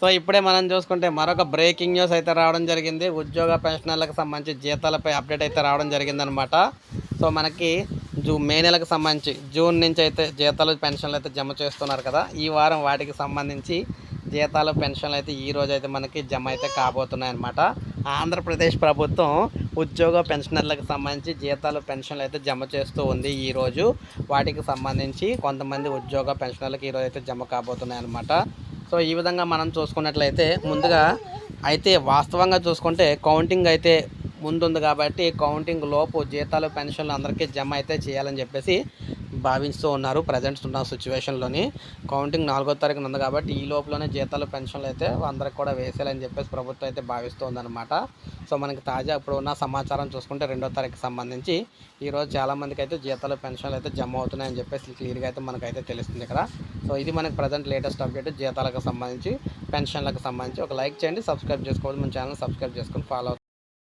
So ఇప్పుడే మనం చూసుకుంటే మరొక బ్రేకింగ్ న్యూస్ అయితే రావడం జరిగింది. ఉద్యోగ పెన్షనర్లకు సంబంధించి జీతాలపై అప్డేట్ అయితే రావడం జరిగిందనమాట. సో మనకి జూ మే నెలకు సంబంధించి జూన్ నుంచి అయితే జీతాలు పెన్షన్లు అయితే జమ చేస్తున్నారు కదా. ఈ వారం వాటికి సంబంధించి జీతాలు పెన్షన్లు అయితే ఈ రోజు అయితే మనకి జమ అయితే కాబోతున్నాయి అనమాట ఆంధ్రప్రదేశ్ ప్రభుత్వం ఉద్యోగ పెన్షనర్లకు సంబంధించి జీతాలు పెన్షన్లు అయితే జమ చేస్తూ ఉంది ఈ రోజు. వాటికి సంబంధించి కొంతమంది ఉద్యోగ పెన్షనర్లకు ఈరోజు అయితే జమ కాబోతున్నాయి అనమాట సో ఈ విధంగా మనం చూసుకున్నట్లయితే ముందుగా అయితే వాస్తవంగా చూసుకుంటే కౌంటింగ్ అయితే ముందుంది కాబట్టి కౌంటింగ్ లోపు జీతాలు పెన్షన్లు అందరికీ జమ అయితే చేయాలని చెప్పేసి భావిస్తూ ఉన్నారు ప్రజెంట్స్ ఉన్న సిచ్యువేషన్లోని కౌంటింగ్ నాలుగో తారీఖున ఉంది కాబట్టి ఈ లోపలనే జీతాలు పెన్షన్లు అయితే అందరికి కూడా వేసేయాలని చెప్పేసి ప్రభుత్వం అయితే భావిస్తూ ఉందన్నమాట సో మనకి తాజా ఇప్పుడు ఉన్న సమాచారం చూసుకుంటే రెండో తారీఖు సంబంధించి ఈరోజు చాలామందికి అయితే జీతాలు పెన్షన్లు అయితే జమ అవుతున్నాయని చెప్పేసి క్లియర్గా అయితే మనకైతే తెలుస్తుంది ఇక్కడ. సో ఇది మనకి ప్రజెంట్ లేటెస్ట్ అప్డేట్ జీతాలకు సంబంధించి పెన్షన్లకు సంబంధించి. ఒక లైక్ చేయండి సబ్స్క్రైబ్ చేసుకోవాలి మన ఛానల్ సబ్స్క్రైబ్ చేసుకొని ఫాలో